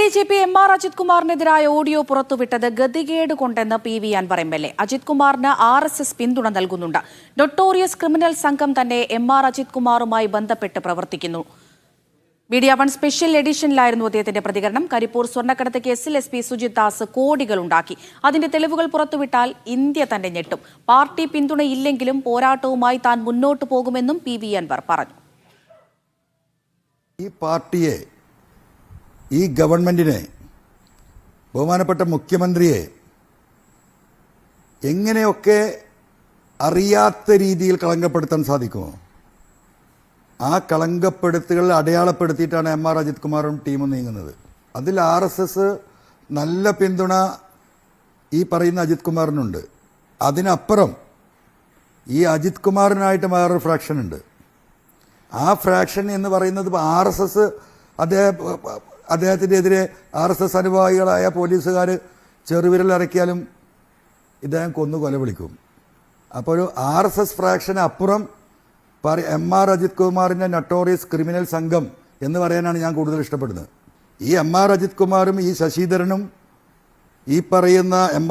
D G P M R Ajith കുമാറിനെതിരായ audio പുറത്തുവിട്ടത് ഗതികേട് കൊണ്ടെന്ന് P V Anvar M L A. Ajith കുമാറിന് R S S പിന്തുണ നൽകുന്നുണ്ട്. നൊട്ടോറിയസ് ക്രിമിനൽ സംഘം തന്നെ എം ആർ അജിത് കുമാറുമായി ബന്ധപ്പെട്ട് പ്രവർത്തിക്കുന്നു. മീഡിയ വൺ സ്പെഷ്യൽ എഡിഷനിലായിരുന്നു അദ്ദേഹത്തിന്റെ പ്രതികരണം. കരിപ്പൂർ സ്വർണക്കടത്ത് കേസിൽ എസ് പി സുജിത് ദാസ് കോടികൾ ഉണ്ടാക്കി അതിന്റെ തെളിവുകൾ പുറത്തുവിട്ടാൽ ഇന്ത്യ തന്നെ ഞെട്ടും. പാർട്ടി പിന്തുണയില്ലെങ്കിലും പോരാട്ടവുമായി താൻ മുന്നോട്ടു പോകുമെന്നും പി വി അൻവർ പറഞ്ഞു. ഈ പാർട്ടിയെ ഈ ഗവൺമെന്റിനെ ബഹുമാനപ്പെട്ട മുഖ്യമന്ത്രിയെ എങ്ങനെയൊക്കെ അറിയാത്ത രീതിയിൽ കളങ്കപ്പെടുത്താൻ സാധിക്കുമോ? ആ കളങ്കപ്പെടുത്തുകൾ അടയാളപ്പെടുത്തിയിട്ടാണ് എം ആർ അജിത് കുമാറും ടീമും നീങ്ങുന്നത്. അതിൽ ആർ എസ് എസ് നല്ല പിന്തുണ ഈ പറയുന്ന അജിത് കുമാറിനുണ്ട്. അതിനപ്പുറം ഈ അജിത് കുമാറിനായിട്ട് വേറൊരു ഫ്രാക്ഷൻ ഉണ്ട്. ആ ഫ്രാക്ഷൻ എന്ന് പറയുന്നത് ആർ എസ് എസ് അദ്ദേഹം അദ്ദേഹത്തിന്റെ എതിരെ ആർ എസ് എസ് അനുഭാവികളായ പോലീസുകാർ ചെറുവിരലിറക്കിയാലും ഇദ്ദേഹം കൊന്നു കൊല വിളിക്കും. അപ്പോൾ ഒരു ആർ എസ് എസ് ഫ്രാക്ഷന് അപ്പുറം പറ എം ആർ അജിത് കുമാറിന്റെ നട്ടോറിയസ് ക്രിമിനൽ സംഘം എന്ന് പറയാനാണ് ഞാൻ കൂടുതൽ ഇഷ്ടപ്പെടുന്നത്. ഈ എം ആർ അജിത് കുമാറും ഈ ശശിധരനും ഈ പറയുന്ന എം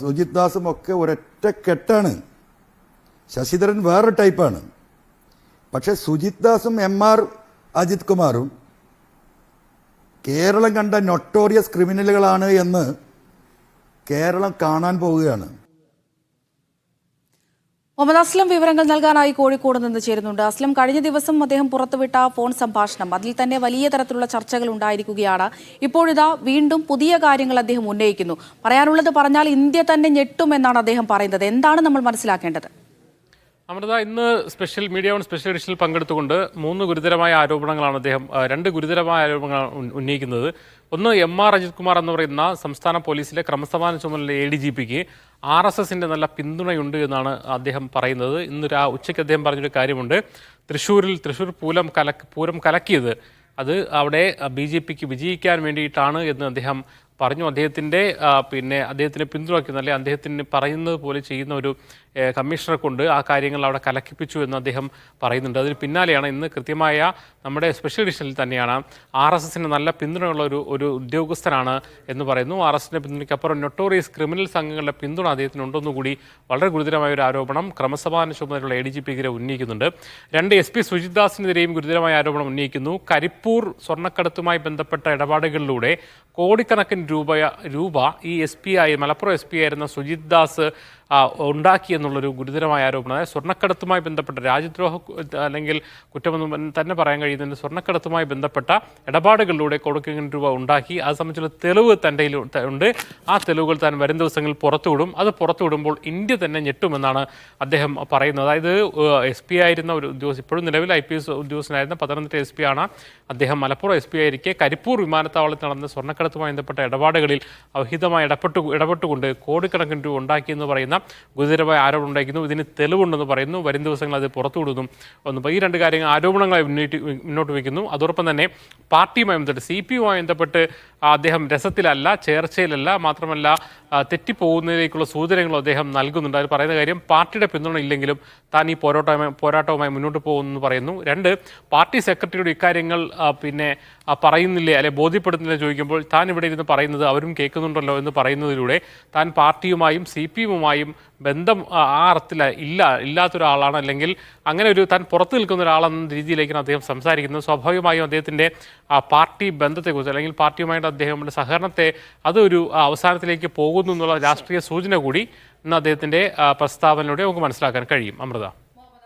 സുജിത് ദാസും ഒക്കെ ഒരൊറ്റ കെട്ടാണ്. ശശിധരൻ വേറൊരു ടൈപ്പാണ് പക്ഷേ സുജിത് ദാസും എം ആർ അജിത് കുമാറും കേരളം കണ്ട നൊട്ടോറിയസ് ക്രിമിനലുകളാണ് എന്ന് കേരളം കാണാൻ പോവുകയാണ്. മുഹമ്മദ് അസ്ലം വിവരങ്ങൾ നൽകാനായി കോഴിക്കോട് നിന്ന് ചേരുന്നുണ്ട്. അസ്ലം കഴിഞ്ഞ ദിവസം അദ്ദേഹം പുറത്തുവിട്ട ഫോൺ സംഭാഷണം. അതിൽ തന്നെ വലിയ തരത്തിലുള്ള ചർച്ചകൾ ഉണ്ടായിരിക്കുകയാണ്. ഇപ്പോഴിതാ വീണ്ടും പുതിയ കാര്യങ്ങൾ അദ്ദേഹം ഉന്നയിക്കുന്നു. പറയാനുള്ളത് പറഞ്ഞാൽ ഇന്ത്യ തന്നെ ഞെട്ടുമെന്നാണ് അദ്ദേഹം പറയുന്നത്. എന്താണ് നമ്മൾ മനസ്സിലാക്കേണ്ടത്? അമൃത ഇന്ന് സ്പെഷ്യൽ മീഡിയ വൺ സ്പെഷ്യൽ എഡിഷനിൽ പങ്കെടുത്തുകൊണ്ട് മൂന്ന് ഗുരുതരമായ ആരോപണങ്ങളാണ് അദ്ദേഹം രണ്ട് ഗുരുതരമായ ആരോപണങ്ങൾ ഉന്നയിക്കുന്നത്. ഒന്ന് എം ആർ അജിത് കുമാർ എന്ന് പറയുന്ന സംസ്ഥാന പോലീസിലെ ക്രമസമാന ചുമതല എ ഡി ജി പിക്ക് ആർ എസ് എസിന്റെ നല്ല പിന്തുണയുണ്ട് എന്നാണ് അദ്ദേഹം പറയുന്നത്. ഇന്ന് രാ ഉച്ചയ്ക്ക് അദ്ദേഹം പറഞ്ഞൊരു കാര്യമുണ്ട്. തൃശ്ശൂരിൽ തൃശ്ശൂർ പൂരം കലക്ക് പൂരം കലക്കിയത് അത് അവിടെ ബി ജെ പിക്ക് വിജയിക്കാൻ വേണ്ടിയിട്ടാണ് എന്ന് അദ്ദേഹം പറഞ്ഞു അദ്ദേഹത്തിന്റെ പിന്നെ അദ്ദേഹത്തിനെ പിന്തുണയ്ക്കുന്ന അല്ലെങ്കിൽ അദ്ദേഹത്തിന് പറയുന്നത് പോലെ ചെയ്യുന്ന ഒരു കമ്മീഷണറെ കൊണ്ട് ആ കാര്യങ്ങൾ അവിടെ കലക്കിപ്പിച്ചു എന്ന് അദ്ദേഹം പറയുന്നുണ്ട്. അതിന് പിന്നാലെയാണ് ഇന്ന് കൃത്യമായ നമ്മുടെ സ്പെഷ്യൽ എഡിഷനിൽ തന്നെയാണ് ആർ എസ് എസിന് നല്ല പിന്തുണയുള്ള ഒരു ഒരു ഉദ്യോഗസ്ഥനാണ് എന്ന് പറയുന്നു. ആർ എസ് എസിന്റെ പിന്തുണയ്ക്കപ്പുറം നൊട്ടോറിയസ് ക്രിമിനൽ സംഘങ്ങളുടെ പിന്തുണ അദ്ദേഹത്തിന് ഉണ്ടെന്നുകൂടി വളരെ ഗുരുതരമായ ഒരു ആരോപണം ക്രമസമാധാന ചുമതലയുള്ള എ ഡി ജി പിക്കെതിരെ ഉന്നയിക്കുന്നുണ്ട്. രണ്ട് എസ് പി സുജിത് ദാസിനെതിരെയും ഗുരുതരമായ ആരോപണം ഉന്നയിക്കുന്നു. കരിപ്പൂർ സ്വർണക്കടത്തുമായി ബന്ധപ്പെട്ട ഇടപാടുകളിലൂടെ കോടിക്കണക്കിന് രൂപ രൂപ ഈ എസ് പി ആയി മലപ്പുറം എസ് പി ആയിരുന്ന സുജിത് ദാസ് ഉണ്ടാക്കി എന്നുള്ളൊരു ഗുരുതരമായ ആരോപണം. സ്വർണക്കടത്തുമായി ബന്ധപ്പെട്ട രാജ്യദ്രോഹ അല്ലെങ്കിൽ കുറ്റമെന്ന് തന്നെ പറയാൻ കഴിയുന്നതിന് സ്വർണക്കടത്തുമായി ബന്ധപ്പെട്ട ഇടപാടുകളിലൂടെ കൊടുക്കുന്ന രൂപ ഉണ്ടാക്കി അത് സംബന്ധിച്ചുള്ള തെളിവ് തന്റെ ഉണ്ട്. ആ തെളിവുകൾ താൻ വരും ദിവസങ്ങളിൽ പുറത്തുവിടും. അത് പുറത്തുവിടുമ്പോൾ ഇന്ത്യ തന്നെ ഞെട്ടുമെന്നാണ് അദ്ദേഹം പറയുന്നത്. അതായത് എസ് പി ആയിരുന്ന ഒരു ഉദ്യോഗസ്ഥ ഇപ്പോഴും നിലവിൽ ഐ പി എസ് ഉദ്യോഗസ്ഥനായിരുന്ന പത്തനംതിട്ട എസ് പി ആണ് അദ്ദേഹം. മലപ്പുറം എസ് പി ആയിരിക്കെ കരിപ്പൂർ വിമാനത്താവളത്തിൽ നടന്ന സ്വർണക്കടത്തുമായി ബന്ധപ്പെട്ട ഇടപാടുകളിൽ അഹിതമായി ഇടപെട്ടു ഇടപെട്ടുകൊണ്ട് കോടിക്കണക്കിന് രൂപ ഉണ്ടാക്കിയെന്ന് പറയുന്ന ഗുരുതരമായ ആരോപണം ഉണ്ടായിരുന്നു ഇതിന് തെളിവുണ്ടെന്ന് പറയുന്നു. വരും ദിവസങ്ങൾ അത് പുറത്തു പുറത്തുവിടുന്നു ഒന്ന് ഈ രണ്ട് കാര്യങ്ങൾ ആരോപണങ്ങളെ മുന്നോട്ട് വയ്ക്കുന്നു. അതോടൊപ്പം തന്നെ പാർട്ടിയുമായി ബന്ധപ്പെട്ട് സി പി യുമായി ബന്ധപ്പെട്ട് അദ്ദേഹം രസത്തിലല്ല ചേർച്ചയിലല്ല മാത്രമല്ല തെറ്റിപ്പോകുന്നതിലേക്കുള്ള സൂചനകളും അദ്ദേഹം നൽകുന്നുണ്ട്. അതിൽ പറയുന്ന കാര്യം പാർട്ടിയുടെ പിന്തുണ ഇല്ലെങ്കിലും താൻ ഈ പോരാട്ടവുമായി പോരാട്ടവുമായി മുന്നോട്ട് പോകുമെന്ന് പറയുന്നു. രണ്ട് പാർട്ടി സെക്രട്ടറിയുടെ ഇക്കാര്യങ്ങൾ പിന്നെ പറയുന്നില്ലേ അല്ലെ ബോധ്യപ്പെടുന്നില്ല ചോദിക്കുമ്പോൾ താൻ ഇവിടെ ഇരുന്ന് പറയുന്നത് അവരും കേൾക്കുന്നുണ്ടല്ലോ എന്ന് പറയുന്നതിലൂടെ താൻ പാർട്ടിയുമായും സി പി എമ്മുമായും ബന്ധം ആ, അർത്ഥത്തിൽ ഇല്ല ഇല്ലാത്തൊരാളാണ്. അല്ലെങ്കിൽ അങ്ങനെ ഒരു താൻ പുറത്ത് നിൽക്കുന്ന ഒരാളെന്ന രീതിയിലേക്കാണ് അദ്ദേഹം സംസാരിക്കുന്നത്. സ്വാഭാവികമായും അദ്ദേഹത്തിന്റെ ആ പാർട്ടി ബന്ധത്തെക്കുറിച്ച് അല്ലെങ്കിൽ പാർട്ടിയുമായിട്ട് അദ്ദേഹത്തിന്റെ സഹകരണത്തെ അതൊരു അവസാനത്തിലേക്ക് പോകുന്നു എന്നുള്ള രാഷ്ട്രീയ സൂചന കൂടി ഇന്ന് അദ്ദേഹത്തിന്റെ പ്രസ്താവനയിലൂടെ നമുക്ക് മനസ്സിലാക്കാൻ കഴിയും. അമൃത.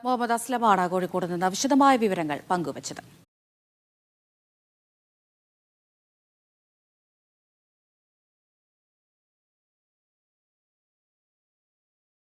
മുഹമ്മദ് അസ്ലമാണ് കോഴിക്കോട് നിന്ന് വിശദമായ വിവരങ്ങൾ പങ്കുവച്ചത്.